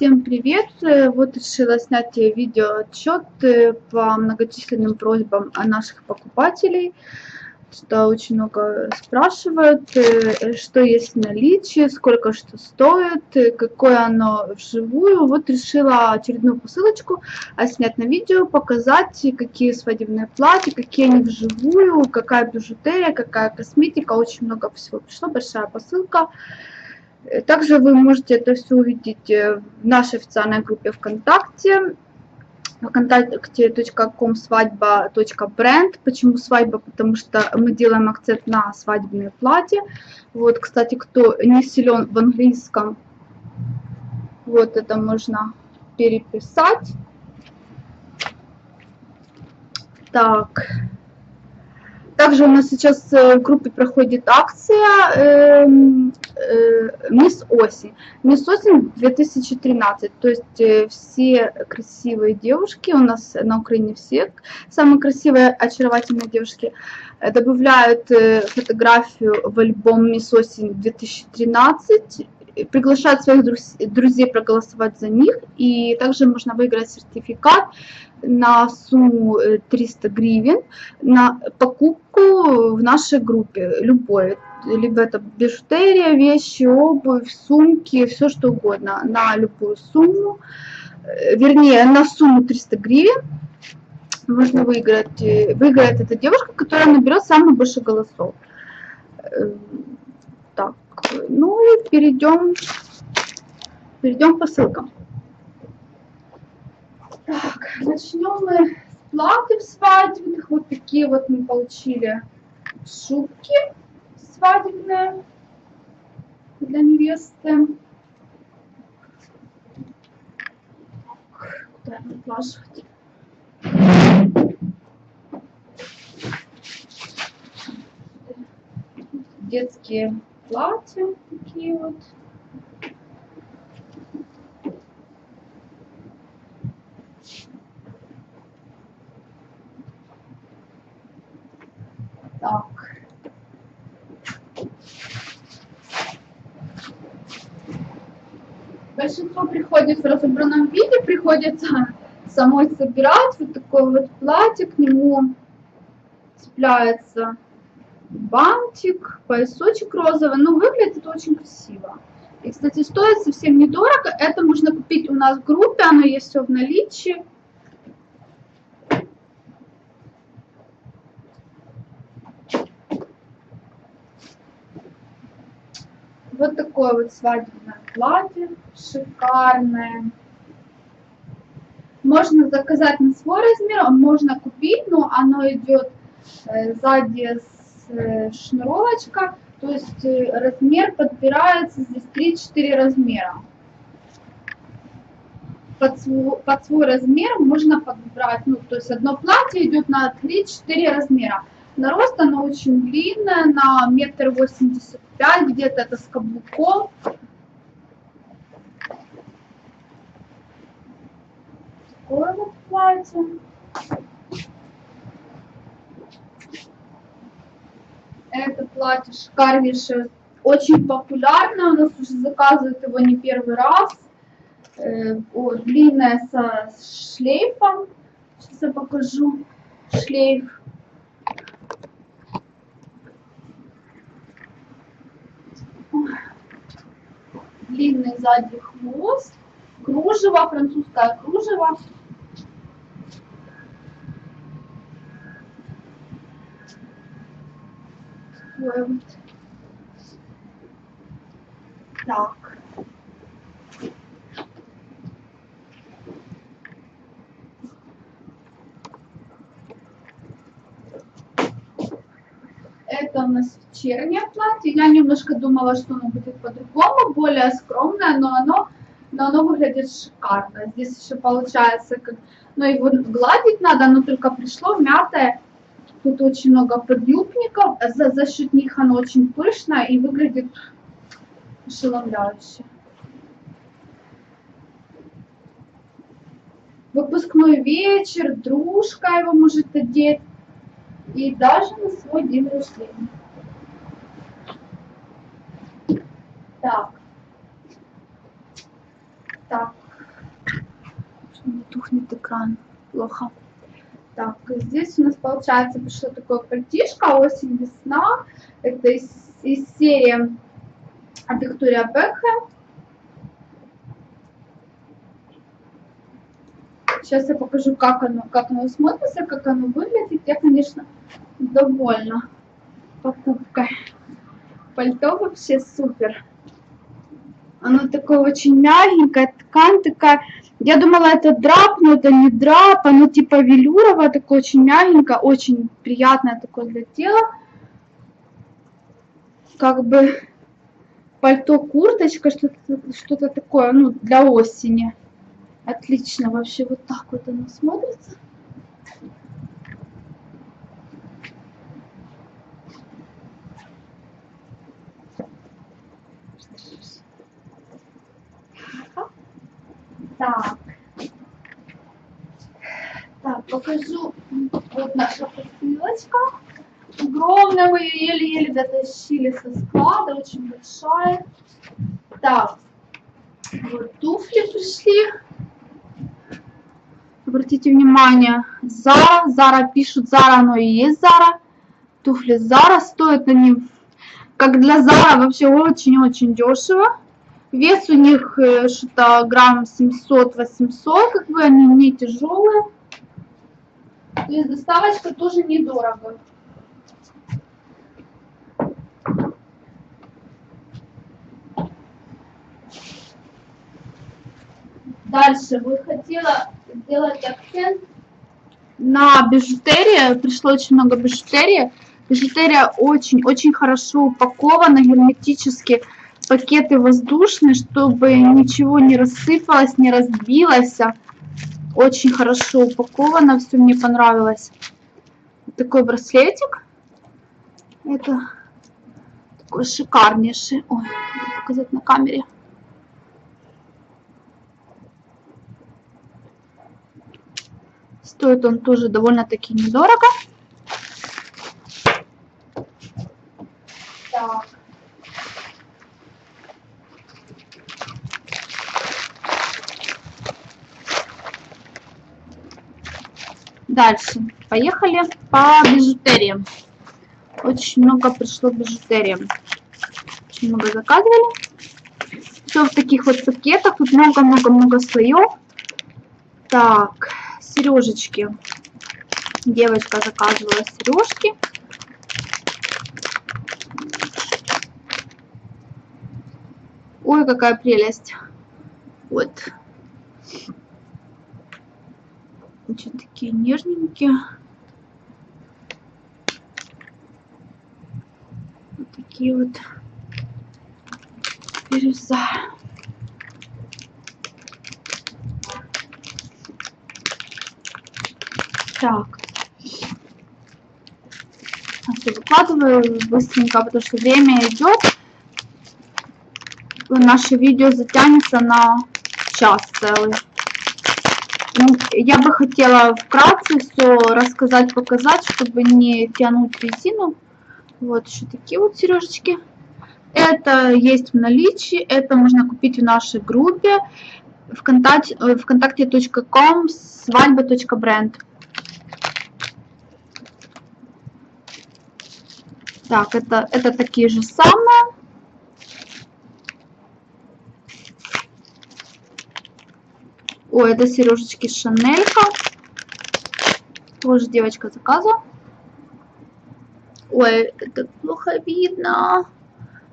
Всем привет! Э, Вот решила снять э, видеоотчет э, по многочисленным просьбам о наших покупателей. Что очень много спрашивают, э, что есть в наличии, сколько что стоит, какое оно вживую. Вот решила очередную посылочку а, снять на видео, показать, какие свадебные платья, какие они вживую, какая бижутерия, какая косметика. Очень много всего пришло, большая посылка. Э, Также вы можете это все увидеть э, в нашей официальной группе ВКонтакте вконтакте.ком свадьба.бренд. Почему свадьба? Потому что мы делаем акцент на свадебные платья. Вот, кстати, кто не силен в английском, вот это можно переписать. Так. Также у нас сейчас э, в группе проходит акция эм, э, Мисс Осень. Мисс Осень 2013. То есть э, все красивые девушки, у нас на Украине все самые красивые, очаровательные девушки, добавляют фотографию в альбом Мисс Осень 2013 и приглашают своих друз- друзей проголосовать за них. И также можно выиграть сертификат на сумму э, 300 гривен на покупку в нашей группе, любой. Либо это бижутерия, вещи, обувь, сумки, все что угодно, на любую сумму. Э, Вернее, на сумму 300 гривен можно выиграть. э, Выиграет эта девушка, которая наберет самый больше голосов. Э, Так, ну и перейдем, перейдем к посылкам. Так, начнем мы с платьев свадебных. Вот такие вот мы получили шубки свадебные для невесты. Куда их отлаживать? Детские платья такие вот. Так. Большинство приходит в разобранном виде, приходится самой собирать вот такое вот платье, к нему цепляется бантик, поясочек розовый, но выглядит это очень красиво. И, кстати, стоит совсем недорого, это можно купить у нас в группе, оно есть все в наличии. Вот такое вот свадебное платье, шикарное. Можно заказать на свой размер, можно купить, но оно идет э, сзади с шнуровочка, то есть э, размер подбирается здесь 3-4 размера. Под свой, под свой размер можно подбрать, ну, то есть одно платье идет на 3-4 размера. На рост оно очень длинное, на метр восемьдесят пять, где-то это с каблуком. Такое вот платье. Платье шикарнейшее, очень популярное, у нас уже заказывают его не первый раз. Э, о, длинное со шлейфом. Сейчас я покажу шлейф. длинный сзади хвост, кружево, французское кружево. Вот. Так. Это у нас вечернее платье. Я немножко думала, что оно будет по-другому, более скромное, но оно, но оно выглядит шикарно. Здесь еще получается, как, ну его гладить надо, оно только пришло мятое. Тут очень много подъюбников, за, за счет них оно очень пышное и выглядит ошеломляюще. Выпускной вечер, дружка его может одеть и даже на свой день рождения. Так. Так. экран. Плохо. Так, здесь у нас получается пришло такое пальтишко, осень, весна. Это из, из серии от Виктория Бекхэм. Сейчас я покажу, как оно, как оно смотрится, как оно выглядит. Я, конечно, довольна покупкой. Пальто вообще супер. Оно такое очень мягенькое, ткань такая. Я думала, это драп, но это не драп, оно типа велюровое, такое очень мягенькое, очень приятное такое для тела. Как бы пальто, курточка, что-то что, -то, такое, ну, для осени. Отлично, вообще вот так вот оно смотрится. Так. Так, покажу. Вот наша посылочка. Огромная, мы ее еле-еле дотащили со склада, очень большая. Так, вот туфли пришли. Обратите внимание, Зара, Зара пишут, Зара, оно и есть Зара. Туфли Зара стоят они, как для Зара, вообще очень-очень дешево. Вес у них э, что-то грамм 700-800, как бы они не тяжелые. То есть доставочка тоже недорого. Дальше вы хотела сделать акцент на бижутерии. Пришло очень много бижутерии. Бижутерия очень-очень хорошо упакована герметически пакеты воздушные, чтобы ничего не рассыпалось, не разбилось. Очень хорошо упаковано, все мне понравилось. Такой браслетик. Это такой шикарнейший. Ой, показать на камере. Стоит он тоже довольно-таки недорого. Дальше. Поехали по бижутерии. Очень много пришло бижутерии. Очень много заказывали. Все в таких вот пакетах. Тут много-много-много слоев. Так, сережечки. Девочка заказывала сережки. Ой, какая прелесть. Вот. Очень такие нежненькие. Вот такие вот бирюза. Так. Все выкладываю быстренько, потому что время идет. Наше видео затянется на час целый. Ну, я бы хотела вкратце все рассказать, показать, чтобы не тянуть резину. Вот еще такие вот сережечки. Это есть в наличии, это можно купить в нашей группе вконтакте, э, свадьба.бренд. Так, это, это такие же самые. Ой, это сережечки Шанелька. Тоже девочка заказывала. Ой, это плохо видно.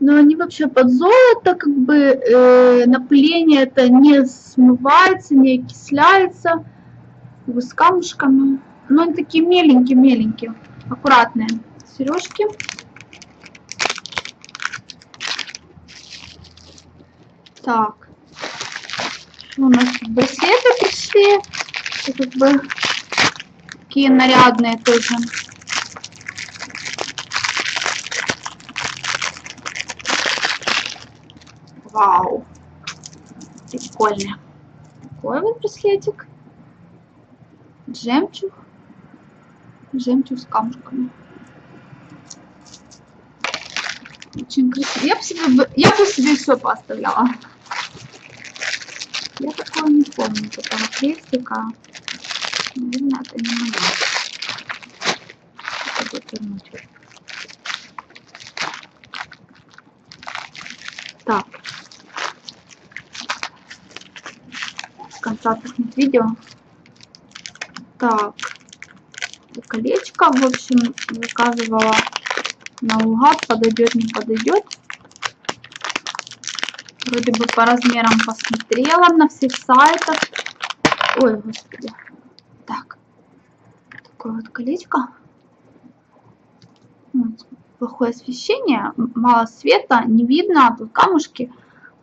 Но они вообще под золото, как бы э, напыление это не смывается, не окисляется. Как бы с камушками. Но они такие меленькие-меленькие, аккуратные сережки. Так у нас браслеты пришли. И как бы такие нарядные тоже. Вау. Прикольно. Такой вот браслетик. Жемчуг. Жемчуг с камушками. Очень красиво. Я бы себе, я бы себе все поставляла. Помню, такого крестика. Наверное, это не моя. Надо вернуть. Так. С конца пахнет видео. Так. Это колечко, в общем, заказывала наугад, подойдет, не подойдет. Вроде бы по размерам посмотрела на всех сайтах. Ой, господи. Так. Такое вот колечко. Вот. Плохое освещение, мало света, не видно, а тут камушки.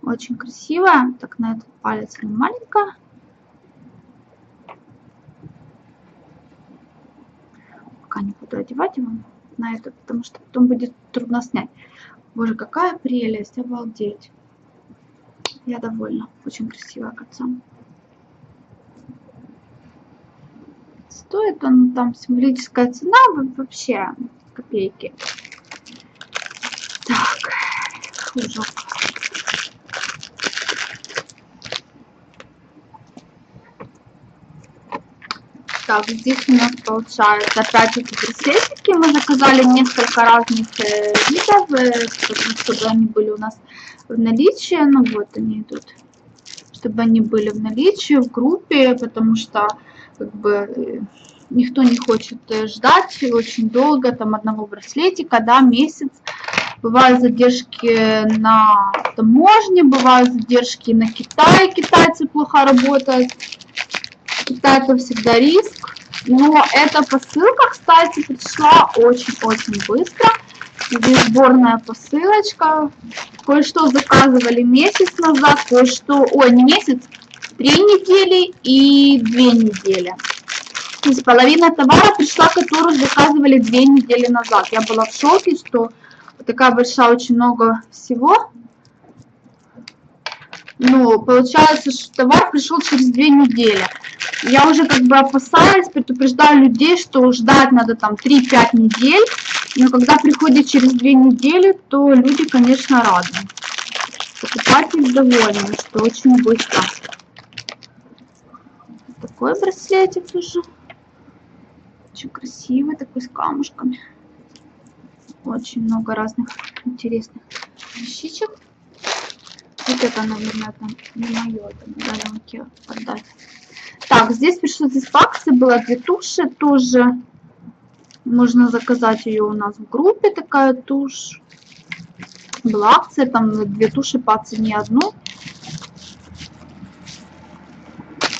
Очень красивая. Так, на этот палец не маленькая. Пока не буду одевать его на этот, потому что потом будет трудно снять. Боже, какая прелесть, обалдеть. Я довольна. Очень красивая кольцо. Стоит он там символическая цена вообще копейки. Так, кружок. Так, здесь у нас получается опять эти браслетики. Мы заказали несколько разных э, видов, э, чтобы они были у нас в наличии. Ну вот они тут, чтобы они были в наличии в группе, потому что как бы э, никто не хочет ждать очень долго, там одного браслетика, да, месяц. Бывают задержки на таможне, бывают задержки на Китае, китайцы плохо работают. Китай это всегда риск. Но эта посылка, кстати, пришла очень-очень быстро. Здесь сборная посылочка. Кое-что заказывали месяц назад, кое-что... Ой, не месяц, три недели и две недели. То есть половина товара пришла, которую заказывали две недели назад. Я была в шоке, что такая большая, очень много всего. Ну, получается, что товар пришел через две недели. Я уже как бы опасаюсь, предупреждаю людей, что ждать надо там 3-5 недель. Но когда приходит через две недели, то люди, конечно, рады. Покупатель доволен, что очень быстро. Такой браслетик уже. Очень красивый, такой с камушками. Очень много разных интересных вещичек. Вот это, наверное, там не мое, это на рынке отдать. Так, здесь пришло, здесь акции было две туши тоже. Можно заказать ее у нас в группе, такая тушь. Была акция, там две туши по цене одну.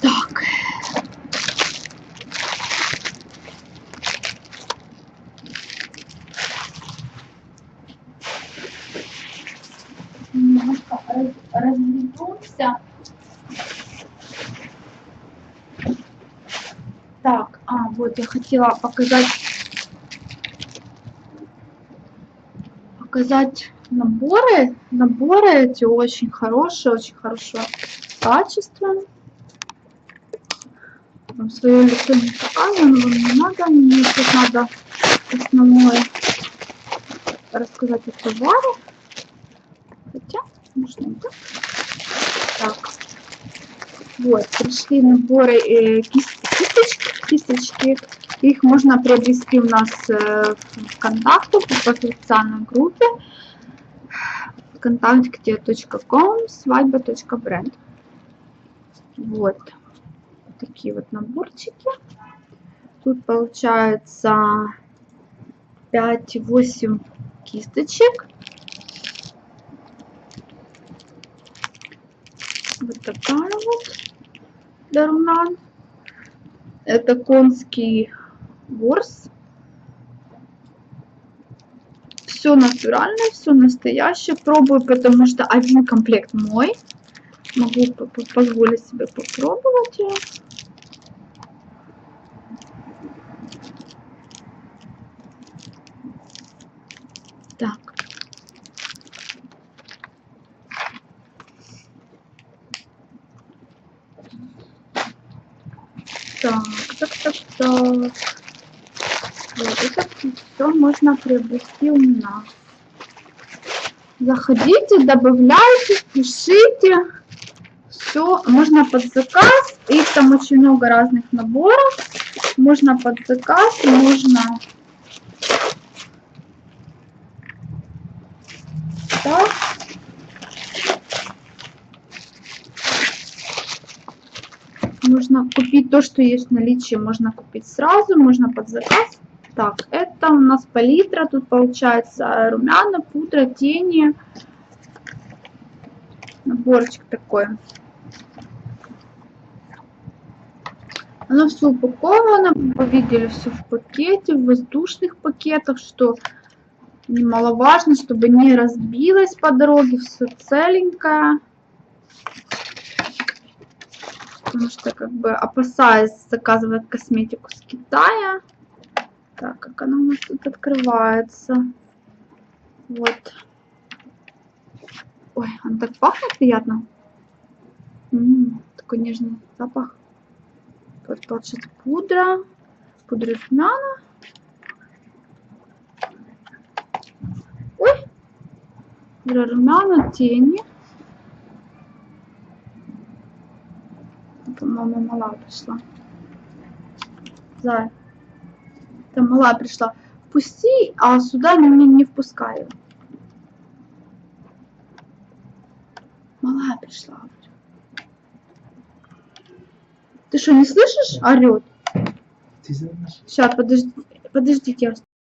Так. Немножко разведемся. Так, а, вот я хотела показать показать наборы. Наборы эти очень хорошие, очень хорошего качества. Вам свое лицо не показано, вам не надо. Мне тут надо основное рассказать о товаре. Хотя, можно так. Так. Вот, пришли наборы э, кисточки, кисточки. Их можно приобрести у нас э, в ВКонтакте, в официальной группе вконтакте.com свадьба.бренд. Вот такие вот наборчики. Тут получается 5-8 кисточек. Вот такая вот дарунан. Это конский ворс. Все натуральное, все настоящее. Пробую, потому что один комплект мой. Могу позволить себе попробовать. Так. Так, так, так, так. Вот, это все можно приобрести у нас. Заходите, добавляйте, пишите. Все, можно под заказ. Их там очень много разных наборов. Можно под заказ, можно... Так. Можно купить то, что есть в наличии, можно купить сразу, можно под заказ. Так, это у нас палитра, тут получается румяна, пудра, тени. Наборчик такой. Оно все упаковано, вы видели все в пакете, в воздушных пакетах, что немаловажно, чтобы не разбилось по дороге, все целенькое. Потому что как бы опасаюсь заказывать косметику с Китая. Так, как она у нас тут открывается. Вот. Ой, он так пахнет приятно. М, такой нежный запах. Вот получится пудра. Пудра румяна. Ой. Пудра румяна, тени. По-моему, мала пришла. Зай. Там мала пришла. Пусти, а сюда не, не впускаю. Мала пришла. Ты что, не слышишь? Орет. Сейчас, подожди, подождите, я